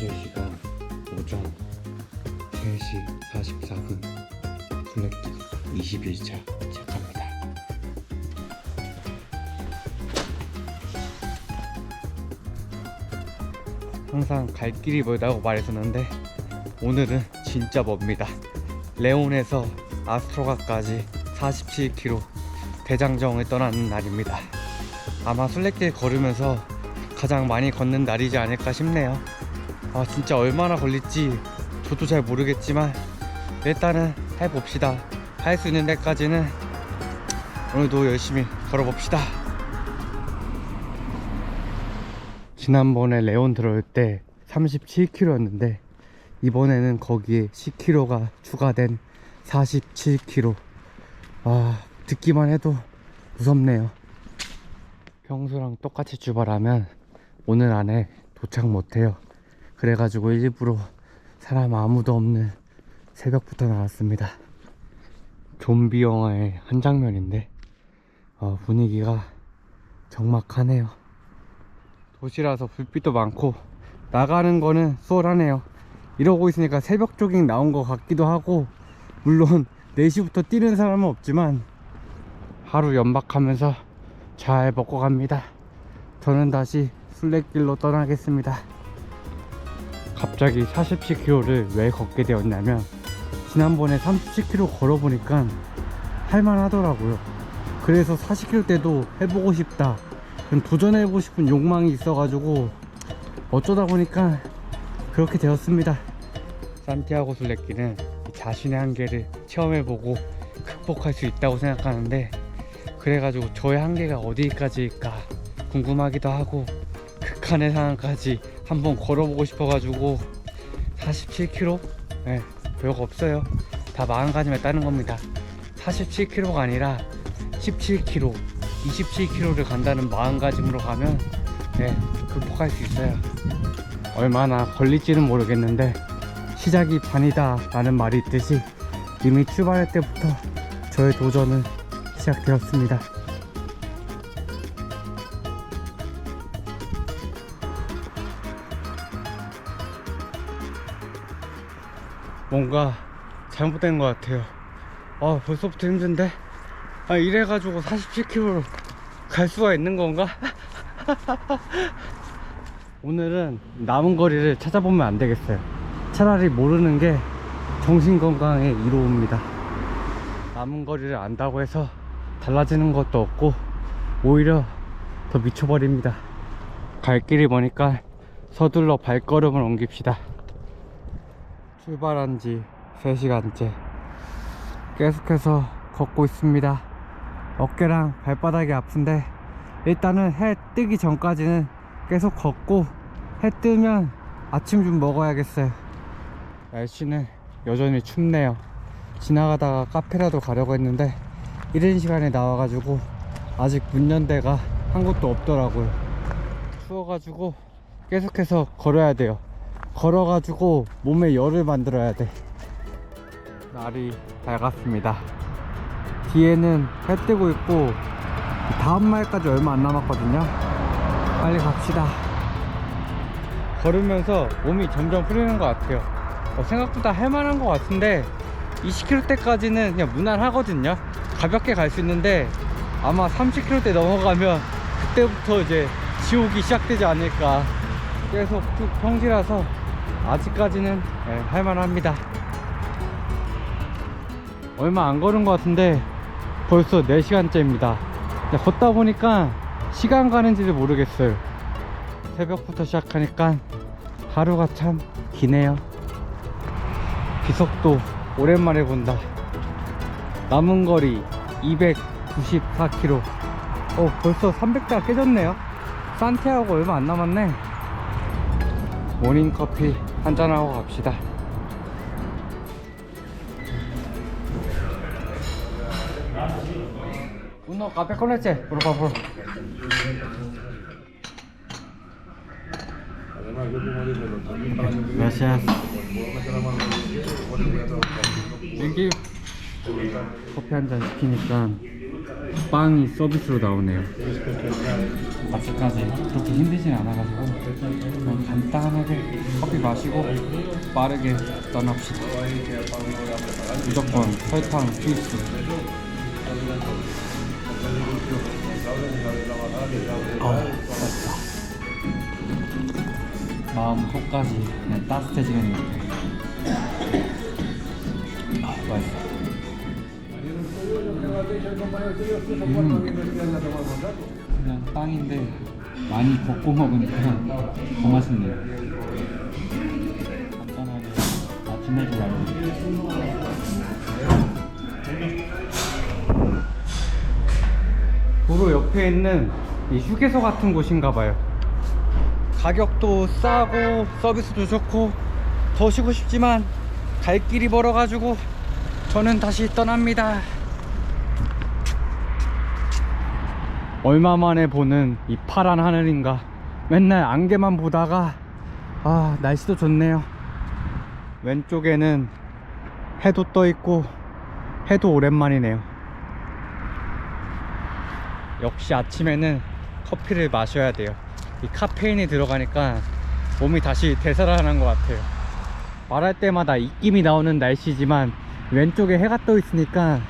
현재 시간 오전 3시 44분 군액기 21차 시작합니다. 항상 갈 길이 멀다고 말했었는데 오늘은 진짜 멉니다. 레온에서 아스트로가까지 47km 대장정을 떠나는 날입니다. 아마 순례길 걸으면서 가장 많이 걷는 날이지 않을까 싶네요. 아 진짜 얼마나 걸릴지 저도 잘 모르겠지만 일단은 해봅시다. 할 수 있는 데까지는 오늘도 열심히 걸어봅시다. 지난번에 레온 들어올 때 37km였는데 이번에는 거기에 10km가 추가된 47km. 아 듣기만 해도 무섭네요. 평소랑 똑같이 출발하면 오늘 안에 도착 못해요. 그래가지고 일부러 사람 아무도 없는 새벽부터 나왔습니다. 좀비 영화의 한 장면인데 어, 분위기가 적막하네요. 도시라서 불빛도 많고 나가는 거는 수월하네요. 이러고 있으니까 새벽 조깅 나온 것 같기도 하고 물론 4시부터 뛰는 사람은 없지만 하루 연박하면서 잘 먹고 갑니다. 저는 다시 순례길로 떠나겠습니다. 갑자기 47km를 왜 걷게 되었냐면 지난번에 37km 걸어보니까 할만하더라고요. 그래서 40km 때도 해보고 싶다. 도전해보고 싶은 욕망이 있어가지고 어쩌다 보니까 그렇게 되었습니다. 산티아고 순례길은 자신의 한계를 체험해보고 극복할 수 있다고 생각하는데 그래가지고 저의 한계가 어디까지일까 궁금하기도 하고 극한의 상황까지 한번 걸어보고 싶어가지고 47km? 네, 별거 없어요. 다 마음가짐에 따른 겁니다. 47km가 아니라 17km, 27km를 간다는 마음가짐으로 가면 네, 극복할 수 있어요. 얼마나 걸릴지는 모르겠는데 시작이 반이다 라는 말이 있듯이 이미 출발할 때부터 저의 도전은 시작되었습니다. 뭔가 잘못된 것 같아요. 아, 벌써부터 힘든데? 아, 이래가지고 47km로 갈 수가 있는 건가? 오늘은 남은 거리를 찾아보면 안 되겠어요. 차라리 모르는 게 정신건강에 이로웁니다. 남은 거리를 안다고 해서 달라지는 것도 없고 오히려 더 미쳐버립니다. 갈 길이 머니까 서둘러 발걸음을 옮깁시다. 출발한 지 3시간째 계속해서 걷고 있습니다. 어깨랑 발바닥이 아픈데 일단은 해 뜨기 전까지는 계속 걷고 해 뜨면 아침 좀 먹어야겠어요. 날씨는 여전히 춥네요. 지나가다가 카페라도 가려고 했는데 이른 시간에 나와가지고 아직 문 연 데가 한 곳도 없더라고요. 추워가지고 계속해서 걸어야 돼요. 걸어가지고 몸에 열을 만들어야 돼. 날이 밝았습니다. 뒤에는 해 뜨고 있고 다음 말까지 얼마 안 남았거든요. 빨리 갑시다. 걸으면서 몸이 점점 풀리는 것 같아요. 어, 생각보다 할만한 것 같은데 20km 때까지는 그냥 무난하거든요. 가볍게 갈 수 있는데 아마 30km 대 넘어가면 그때부터 이제 지옥이 시작되지 않을까. 계속 쭉 평지라서 아직까지는 예, 할만합니다. 얼마 안 걸은 것 같은데 벌써 4시간째입니다. 걷다 보니까 시간 가는지를 모르겠어요. 새벽부터 시작하니까 하루가 참 기네요. 비석도 오랜만에 본다. 남은 거리 294km. 어, 벌써 300대가 깨졌네요. 산티아고 얼마 안 남았네. 모닝커피 한잔하고 갑시다. Uno, café con leche, por favor. Gracias. Thank you. 커피 한 잔 시키니까 빵이 서비스로 나오네요. 아직까지 그렇게 힘들진 않아가지고 그냥 간단하게 커피 마시고 빠르게 떠납시다. 무조건 설탕 필수. 아. 마음 속까지 그냥 따뜻해지는 느낌. 그냥 빵인데 많이 걷고 먹으니까 더 맛있네요. 간단하게 아침 해줄 알고. 도로 옆에 있는 이 휴게소 같은 곳인가 봐요. 가격도 싸고 서비스도 좋고 더 쉬고 싶지만 갈 길이 멀어가지고 저는 다시 떠납니다. 얼마 만에 보는 이 파란 하늘인가. 맨날 안개만 보다가 아 날씨도 좋네요. 왼쪽에는 해도 떠 있고 해도 오랜만이네요. 역시 아침에는 커피를 마셔야 돼요. 이 카페인이 들어가니까 몸이 다시 되살아나는 것 같아요. 말할 때마다 입김이 나오는 날씨지만 왼쪽에 해가 떠 있으니까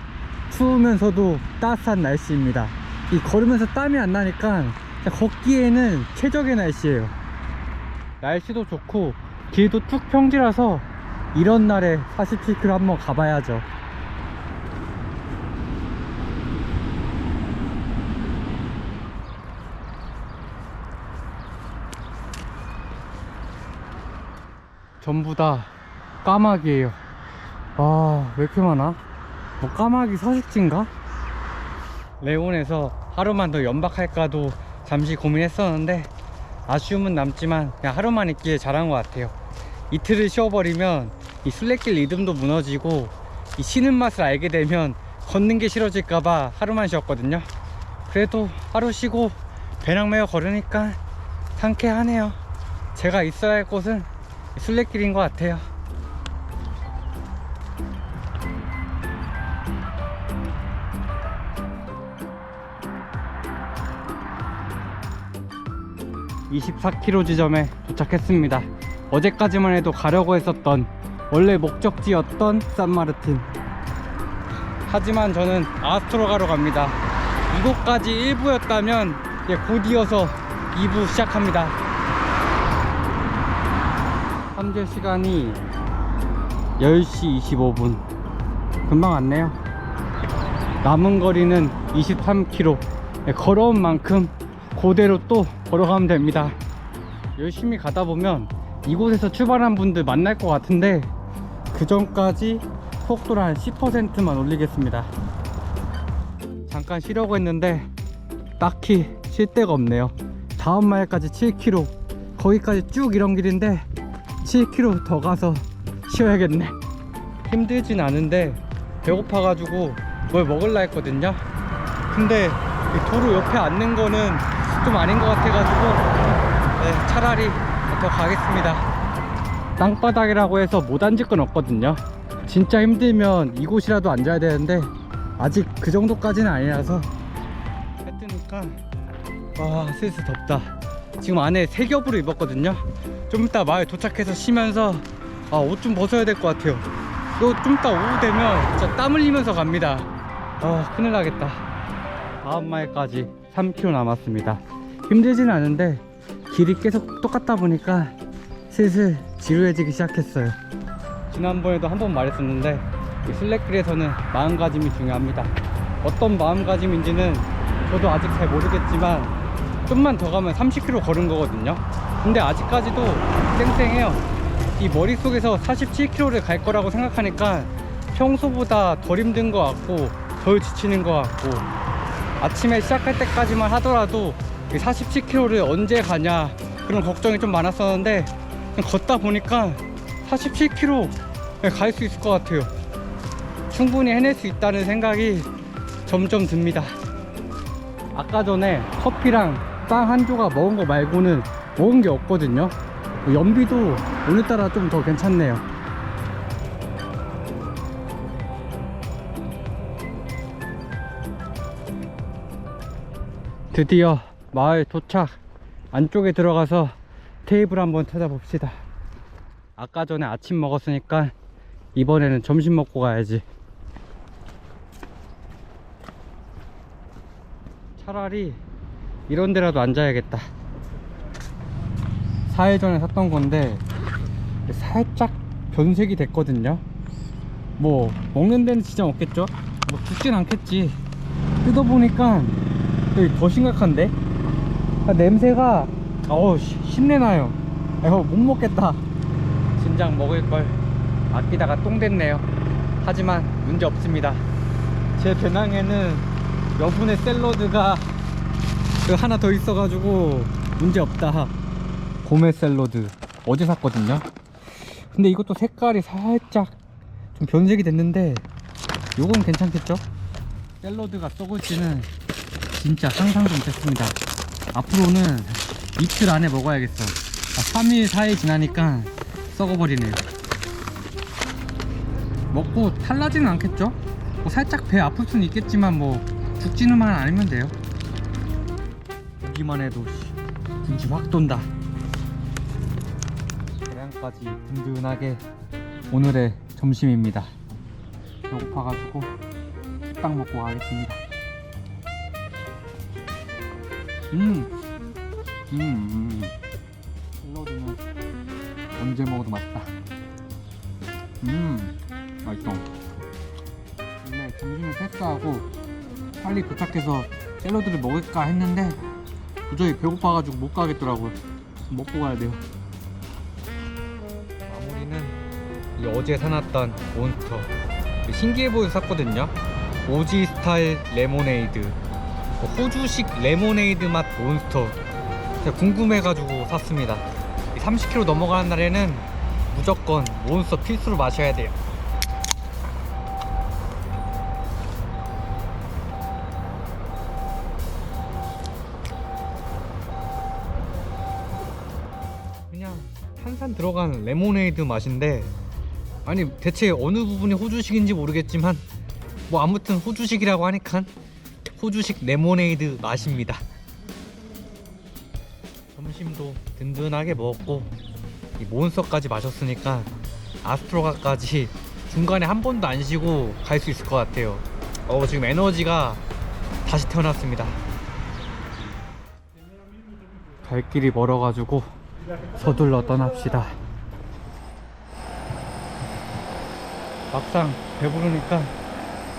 추우면서도 따스한 날씨입니다 이 걸으면서 땀이 안 나니까 걷기에는 최적의 날씨예요 날씨도 좋고 길도 쭉 평지라서 이런 날에 47km 한번 가봐야죠 전부 다 까마귀예요 아왜 이렇게 많아? 뭐 까마귀 서식지인가? 레온에서 하루만 더 연박할까도 잠시 고민했었는데 아쉬움은 남지만 그냥 하루만 있기에 잘한 것 같아요. 이틀을 쉬어버리면 이 술래길 리듬도 무너지고 이 쉬는 맛을 알게 되면 걷는 게 싫어질까봐 하루만 쉬었거든요. 그래도 하루 쉬고 배낭 메어 걸으니까 상쾌하네요. 제가 있어야 할 곳은 이 술래길인 것 같아요 24km 지점에 도착했습니다. 어제까지만 해도 가려고 했었던 원래 목적지였던 산마르틴. 하지만 저는 아스트로 가러 갑니다. 이곳까지 1부였다면 이제 곧 이어서 2부 시작합니다. 현재 시간이 10시 25분. 금방 왔네요. 남은 거리는 23km. 걸어온 만큼 그대로 또 걸어가면 됩니다. 열심히 가다 보면 이곳에서 출발한 분들 만날 것 같은데 그 전까지 속도를 한 10%만 올리겠습니다. 잠깐 쉬려고 했는데 딱히 쉴 데가 없네요. 다음 마일까지 7km, 거기까지 쭉 이런 길인데 7km 더 가서 쉬어야겠네. 힘들진 않은데 배고파가지고 뭘 먹을라 했거든요. 근데 이 도로 옆에 앉는 거는 좀 아닌 것 같아가지고 네, 차라리 더 가겠습니다. 땅바닥이라고 해서 못 앉을 건 없거든요. 진짜 힘들면 이곳이라도 앉아야 되는데 아직 그 정도까지는 아니라서 해 뜨니까 와 슬슬 덥다. 지금 안에 세 겹으로 입었거든요. 좀 이따 마을 도착해서 쉬면서 아, 옷 좀 벗어야 될 것 같아요. 이거 좀 이따 오후 되면 진짜 땀 흘리면서 갑니다. 아 큰일 나겠다. 다음 마일까지 3km 남았습니다. 힘들진 않은데 길이 계속 똑같다 보니까 슬슬 지루해지기 시작했어요. 지난번에도 한 번 말했었는데 이 슬랙길에서는 마음가짐이 중요합니다. 어떤 마음가짐인지는 저도 아직 잘 모르겠지만 좀만 더 가면 30km 걸은 거거든요. 근데 아직까지도 쌩쌩해요. 이 머릿속에서 47km를 갈 거라고 생각하니까 평소보다 덜 힘든 것 같고 덜 지치는 것 같고 아침에 시작할 때까지만 하더라도 47km를 언제 가냐 그런 걱정이 좀 많았었는데 걷다 보니까 47km 갈 수 있을 것 같아요. 충분히 해낼 수 있다는 생각이 점점 듭니다. 아까 전에 커피랑 빵 한 조각 먹은 거 말고는 먹은 게 없거든요. 연비도 오늘따라 좀 더 괜찮네요. 드디어 마을 도착. 안쪽에 들어가서 테이블 한번 찾아봅시다. 아까 전에 아침 먹었으니까 이번에는 점심 먹고 가야지. 차라리 이런 데라도 앉아야겠다. 4일 전에 샀던 건데 살짝 변색이 됐거든요. 뭐 먹는 데는 진짜 없겠죠? 뭐 죽진 않겠지. 뜯어보니까 여기 더 심각한데? 아, 냄새가 어우 시- 신내나요. 이거 못 먹겠다. 진작 먹을걸. 아끼다가 똥 됐네요. 하지만 문제 없습니다. 제 배낭에는 여분의 샐러드가 그 하나 더 있어가지고 문제 없다. 고메 샐러드. 어제 샀거든요. 근데 이것도 색깔이 살짝 좀 변색이 됐는데 요건 괜찮겠죠? 샐러드가 썩을지는 진짜 상상도 못했습니다. 앞으로는 이틀 안에 먹어야겠어. 아, 3일 4일 지나니까 썩어버리네요. 먹고 탈나지는 않겠죠? 뭐 살짝 배 아플 수는 있겠지만 뭐 죽지는만 않으면 돼요. 보기만 해도 씨, 군침 확 돈다. 계량까지 든든하게 오늘의 점심입니다. 배고파가지고 딱 먹고 가겠습니다 음, 음, 음. 샐러드는 언제 먹어도 맛있다. 음, 맛있어. 원래 점심을 패스하고 빨리 도착해서 샐러드를 먹을까 했는데 도저히 배고파가지고 못 가겠더라고요. 먹고 가야 돼요. 마무리는 이 어제 사놨던 몬스터 그 신기해 보여서 샀거든요. 오지 스타일 레모네이드. 그 호주식 레모네이드 맛 몬스터. 제가 궁금해가지고 샀습니다. 30km 넘어가는 날에는 무조건 몬스터 필수로 마셔야 돼요. 그냥 탄산 들어간 레모네이드 맛인데 아니 대체 어느 부분이 호주식인지 모르겠지만 뭐 아무튼 호주식이라고 하니까 호주식 레모네이드 맛입니다. 점심도 든든하게 먹었고 이 몬스터까지 마셨으니까 아스트로가까지 중간에 한 번도 안 쉬고 갈 수 있을 것 같아요. 어 지금 에너지가 다시 태어났습니다. 갈 길이 멀어가지고 서둘러 떠납시다. 막상 배부르니까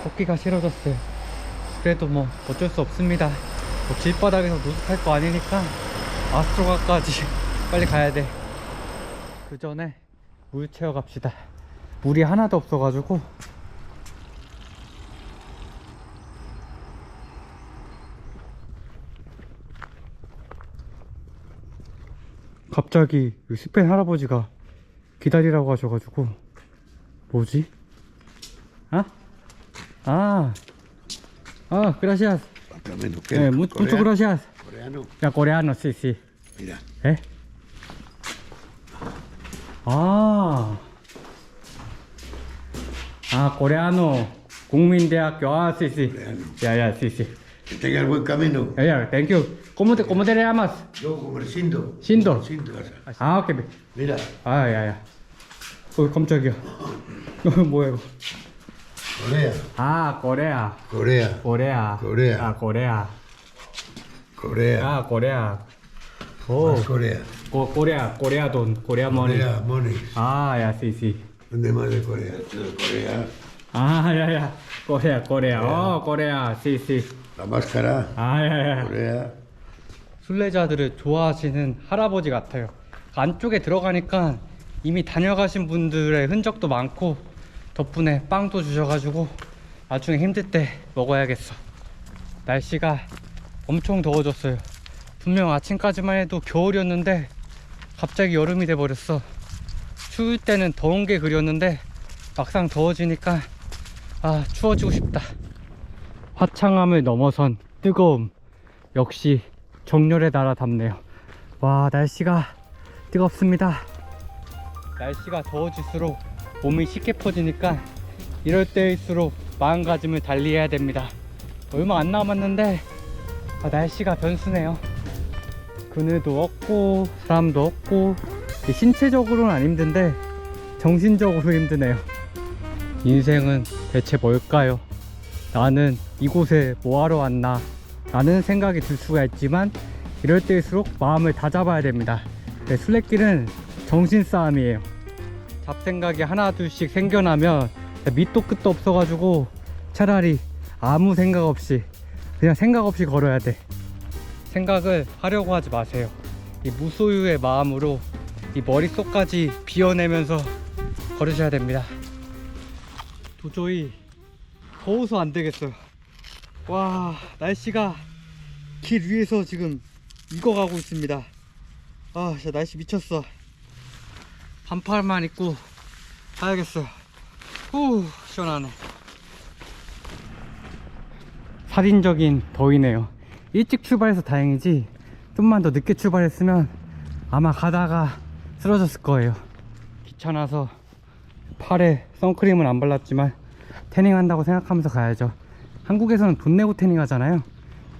걷기가 싫어졌어요. 그래도 뭐 어쩔 수 없습니다. 뭐 길바닥에서 노숙할 거 아니니까 아스트로가까지 빨리 가야 돼. 그 전에 물 채워 갑시다. 물이 하나도 없어가지고 갑자기 이 스페인 할아버지가 기다리라고 하셔가지고 뭐지? 아? 아, 아, gracias. Camino, Eh, mu- muchas gracias. Coreano. Ya coreano, sí, sí. Mira, 에? 아. 아, 코레아노 국민대학교. 아, sí, sí. coreano. Ya, ya, sí, sí. Que tengas buen camino. Ya, ya, thank you. ¿Cómo te, cómo te llamas? Yo como el Sindo. Sindo. Sindo, esa. 아, 오케이. Mira, 아, 야, 야. 어, 깜짝이야. 뭐야, 이거. Corea, 아, 코레아. Corea, 코레아. 코레아. 아, 코레아. Corea. 아, 코레아. 오, Corea. 코, 코레아, 코레아 돈, 코레아 머니. Corea, money. 아, 야, sí, sí. ¿Dónde más de Corea? Esto de Corea. 아, 야 야. 코레아, 코레아. 어, 코레아. 씨씨. La máscara. 아, 야야. Corea. 순례자들을 좋아하시는 할아버지 같아요. 안쪽에 들어가니까 이미 다녀가신 분들의 흔적도 많고 덕분에 빵도 주셔가지고 나중에 힘들 때 먹어야겠어. 날씨가 엄청 더워졌어요. 분명 아침까지만 해도 겨울이었는데 갑자기 여름이 돼버렸어. 추울 때는 더운 게 그리웠는데 막상 더워지니까 아 추워지고 싶다. 화창함을 넘어선 뜨거움. 역시 정열의 나라 답네요. 와 날씨가 뜨겁습니다. 날씨가 더워질수록 몸이 쉽게 퍼지니까 이럴 때일수록 마음가짐을 달리해야 됩니다. 얼마 안 남았는데 아, 날씨가 변수네요. 그늘도 없고 사람도 없고 이 신체적으로는 안 힘든데 정신적으로 힘드네요. 인생은 대체 뭘까요? 나는 이곳에 뭐하러 왔나? 라는 생각이 들 수가 있지만 이럴 때일수록 마음을 다잡아야 됩니다. 네, 순례길은 정신 싸움이에요. 잡생각이 하나 둘씩 생겨나면 밑도 끝도 없어가지고 차라리 아무 생각 없이 그냥 생각 없이 걸어야 돼. 생각을 하려고 하지 마세요. 이 무소유의 마음으로 이 머릿속까지 비워내면서 걸으셔야 됩니다. 도저히 더워서 안 되겠어요. 와, 날씨가 길 위에서 지금 익어가고 있습니다. 아, 진짜 날씨 미쳤어. 반팔만 입고 가야겠어요. 후, 시원하네. 살인적인 더위네요. 일찍 출발해서 다행이지 좀만 더 늦게 출발했으면 아마 가다가 쓰러졌을 거예요. 귀찮아서 팔에 선크림은 안 발랐지만 태닝 한다고 생각하면서 가야죠. 한국에서는 돈 내고 태닝 하잖아요.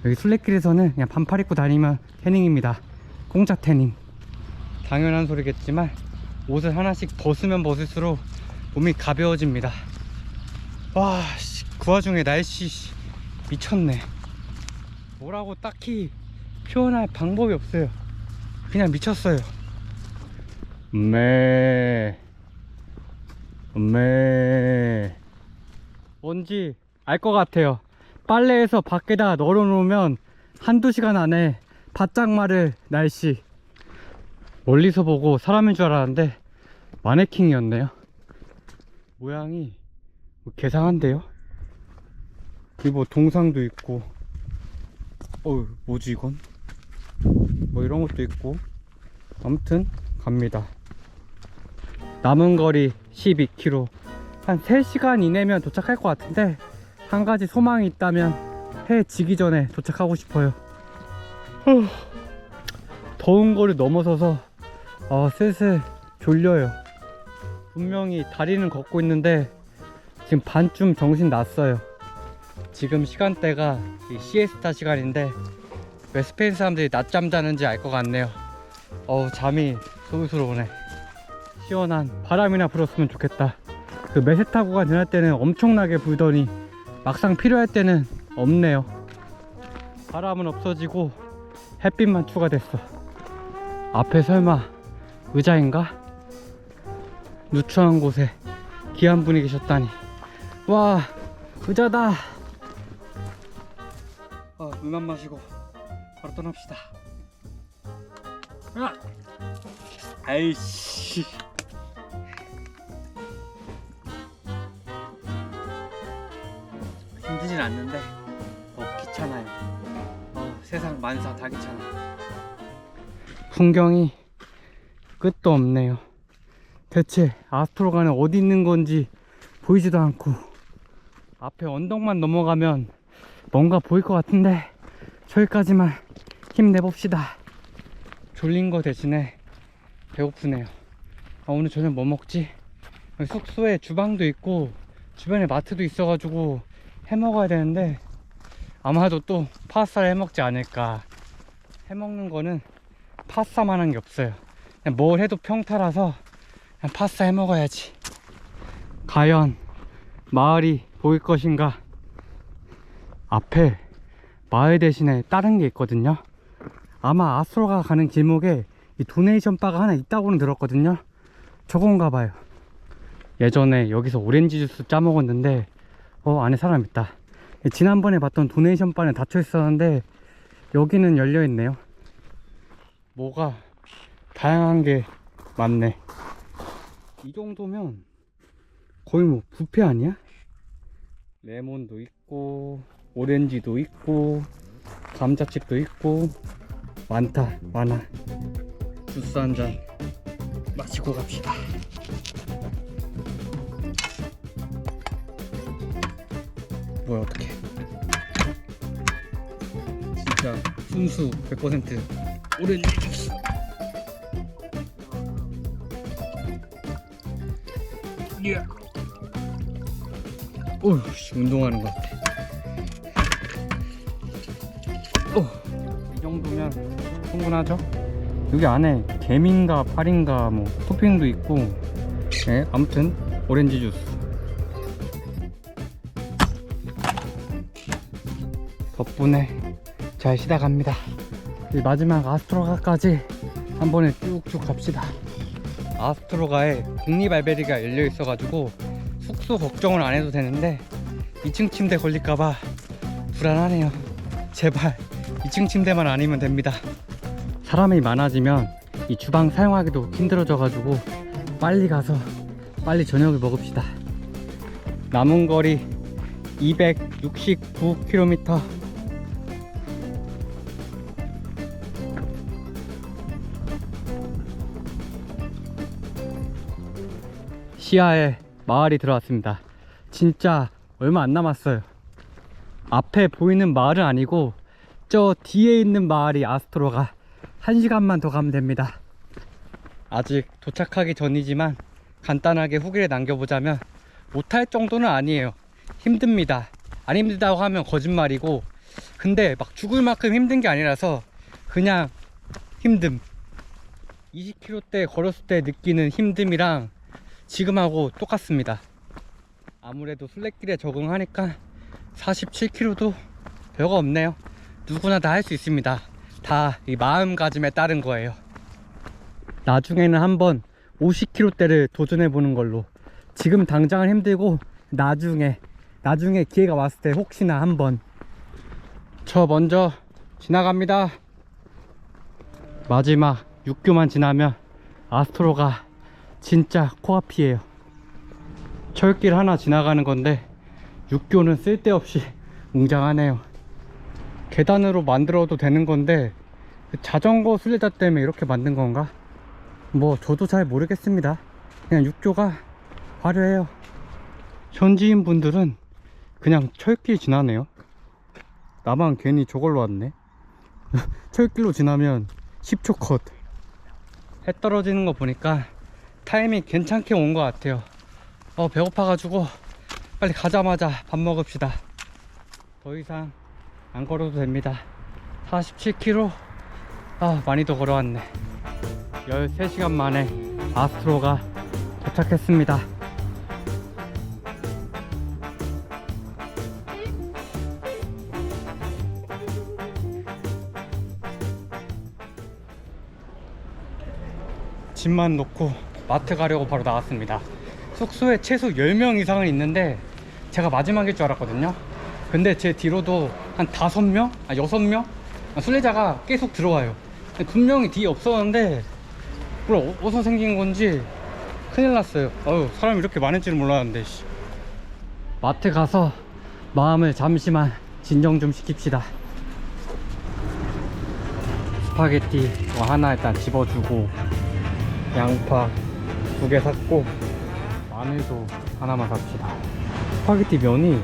여기 순례길에서는 그냥 반팔 입고 다니면 태닝입니다. 공짜 태닝. 당연한 소리겠지만 옷을 하나씩 벗으면 벗을수록 몸이 가벼워집니다. 와, 씨, 그 와중에 날씨 씨, 미쳤네. 뭐라고 딱히 표현할 방법이 없어요. 그냥 미쳤어요. 매, 매. 뭔지 알 것 같아요. 빨래해서 밖에다 널어놓으면 한두 시간 안에 바짝 마를 날씨. 멀리서 보고 사람인 줄 알았는데 마네킹이었네요. 모양이 뭐 개상한데요? 그리고 뭐 동상도 있고 어우 뭐지 이건 뭐 이런 것도 있고 아무튼 갑니다 남은 거리 12km 한 3시간 이내면 도착할 것 같은데 한 가지 소망이 있다면 해 지기 전에 도착하고 싶어요 후, 더운 거를 넘어서서 어, 슬슬 졸려요 분명히 다리는 걷고 있는데 지금 반쯤 정신 났어요 지금 시간대가 이 시에스타 시간인데 왜 스페인 사람들이 낮잠 자는지 알 것 같네요. 어우 잠이 솔솔 오네. 시원한 바람이나 불었으면 좋겠다. 그 메세타고가 지날 때는 엄청나게 불더니 막상 필요할 때는 없네요. 바람은 없어지고 햇빛만 추가됐어. 앞에 설마 의자인가? 누추한 곳에 귀한 분이 계셨다니. 와 의자다. 어, 물만 마시고 바로 떠납시다. 아! 아이씨. 힘들진 않는데 어, 귀찮아요. 어, 세상 만사 다 귀찮아. 풍경이 끝도 없네요. 대체 아스트로가는 어디 있는 건지 보이지도 않고 앞에 언덕만 넘어가면 뭔가 보일 것 같은데 저기까지만 힘내봅시다 졸린 거 대신에 배고프네요 아, 오늘 저녁 뭐 먹지? 숙소에 주방도 있고 주변에 마트도 있어가지고 해 먹어야 되는데 아마도 또 파스타를 해 먹지 않을까 해 먹는 거는 파스타만 한 게 없어요 뭘 해도 평타라서 그냥 파스타 해 먹어야지 과연 마을이 보일 것인가 앞에 마을 대신에 다른 게 있거든요. 아마 아스트로가 가는 길목에 이 도네이션 바가 하나 있다고는 들었거든요. 저건가 봐요. 예전에 여기서 오렌지 주스 짜 먹었는데 어 안에 사람 있다. 지난번에 봤던 도네이션 바는 닫혀 있었는데 여기는 열려 있네요. 뭐가 다양한 게 많네. 이 정도면 거의 뭐 뷔페 아니야? 레몬도 있고 오렌지도 있고 감자칩도 있고 많다 많아 주스 한 잔 마시고 갑시다 뭐야 어떡해 진짜 순수 100% 오렌지 주스 예. 씨, 운동하는 것 같아 어. 정도면 충분하죠? 여기 안에 개민가 파린가 뭐 토핑도 있고 네, 아무튼 오렌지 주스 덕분에 잘 쉬다 갑니다 이 마지막 아스트로가까지 한 번에 쭉쭉 갑시다 아스트로가에 국립알베리가 열려 있어가지고 숙소 걱정을 안 해도 되는데 2층 침대 걸릴까봐 불안하네요. 제발 2층 침대만 아니면 됩니다. 사람이 많아지면 이 주방 사용하기도 힘들어져가지고 빨리 가서 빨리 저녁을 먹읍시다. 남은 거리 269km 시야에 마을이 들어왔습니다. 진짜 얼마 안 남았어요. 앞에 보이는 마을은 아니고 저 뒤에 있는 마을이 아스트로가 1시간만 더 가면 됩니다. 아직 도착하기 전이지만 간단하게 후기를 남겨보자면 못할 정도는 아니에요. 힘듭니다. 안 힘들다고 하면 거짓말이고 근데 막 죽을 만큼 힘든 게 아니라서 그냥 힘듦. 20km대 걸었을 때 느끼는 힘듦이랑 지금하고 똑같습니다. 아무래도 순례길에 적응하니까 47km도 별거 없네요. 누구나 다 할 수 있습니다. 다 이 마음가짐에 따른 거예요. 나중에는 한번 50km대를 도전해 보는 걸로. 지금 당장은 힘들고 나중에 나중에 기회가 왔을 때 혹시나 한번. 저 먼저 지나갑니다. 마지막 6교만 지나면 아스트로가 진짜 코앞이에요. 철길 하나 지나가는 건데 6교는 쓸데없이 웅장하네요. 계단으로 만들어도 되는 건데 그 자전거 순례자 때문에 이렇게 만든 건가? 뭐 저도 잘 모르겠습니다. 그냥 6교가 화려해요. 현지인 분들은 그냥 철길 지나네요. 나만 괜히 저걸로 왔네. 철길로 지나면 10초 컷. 해 떨어지는 거 보니까 타이밍 괜찮게 온 것 같아요. 어 배고파가지고 빨리 가자마자 밥 먹읍시다. 더 이상 안 걸어도 됩니다. 47km 아 많이 더 걸어왔네. 13시간 만에 아스트로가 도착했습니다. 짐만 놓고 마트 가려고 바로 나왔습니다 숙소에 최소 10명 이상은 있는데 제가 마지막일 줄 알았거든요 근데 제 뒤로도 한 5명? 아 6명? 아, 순례자가 계속 들어와요 분명히 뒤에 없었는데 그걸 어- 어디서 생긴 건지 큰일 났어요 어휴 사람이 이렇게 많을 줄은 몰랐는데 씨. 마트 가서 마음을 잠시만 진정 좀 시킵시다 스파게티 뭐 하나 일단 집어주고 양파 두 개 샀고 마늘도 하나만 삽시다. 스파게티 면이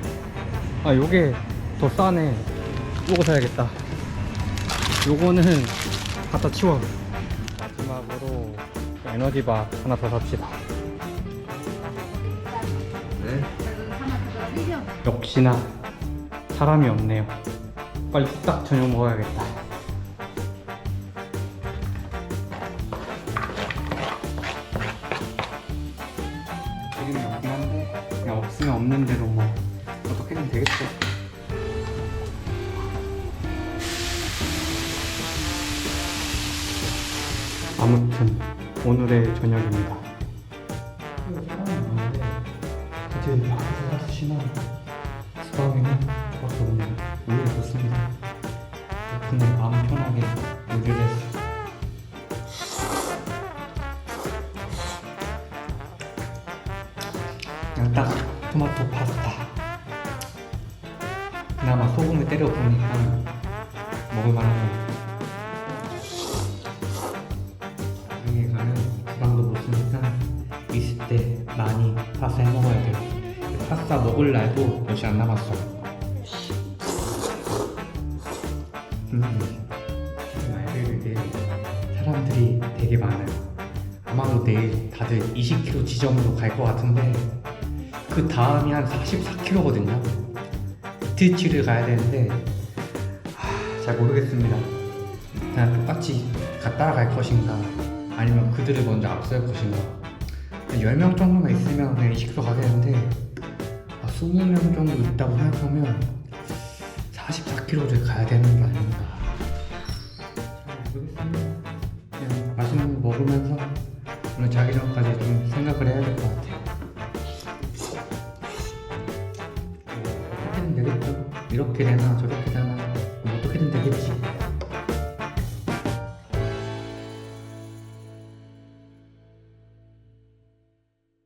아 요게 더 싸네. 요거 사야겠다. 요거는 갖다 치워. 마지막으로 에너지바 하나 더 삽시다. 네? 역시나 사람이 없네요. 빨리 후딱 저녁 먹어야겠다 아무튼 오늘의 저녁입니다 드디어 밖에서 쉬나요? 수학에는 밖에 없네요. 오히려 좋습니다. 덕분에 마음 편하게 요리를 했어. 그냥 딱 토마토 파스타. 그나마 소금을 때려 부으니까 먹을 만하네요. 먹을 날도 며칠 안 남았어. 음, 말들 내일 사람들이 되게 많아요. 아마도 내일 다들 20km 지점으로 갈 것 같은데 그 다음이 한 44km거든요. 이틀치를 가야 되는데 하, 잘 모르겠습니다. 그냥 똑같이 가 따라갈 것인가 아니면 그들을 먼저 앞설 것인가 10명 정도가 있으면 그냥 20km 가겠는데 아, 20명 정도 있다고 생각하면 44km를 가야 되는 거 아닌가. 그냥 맛있는 거 먹으면서 오늘 자기 전까지 좀 생각을 해야 될 것 같아요. 뭐 어떻게든 되겠죠? 이렇게 되나 저렇게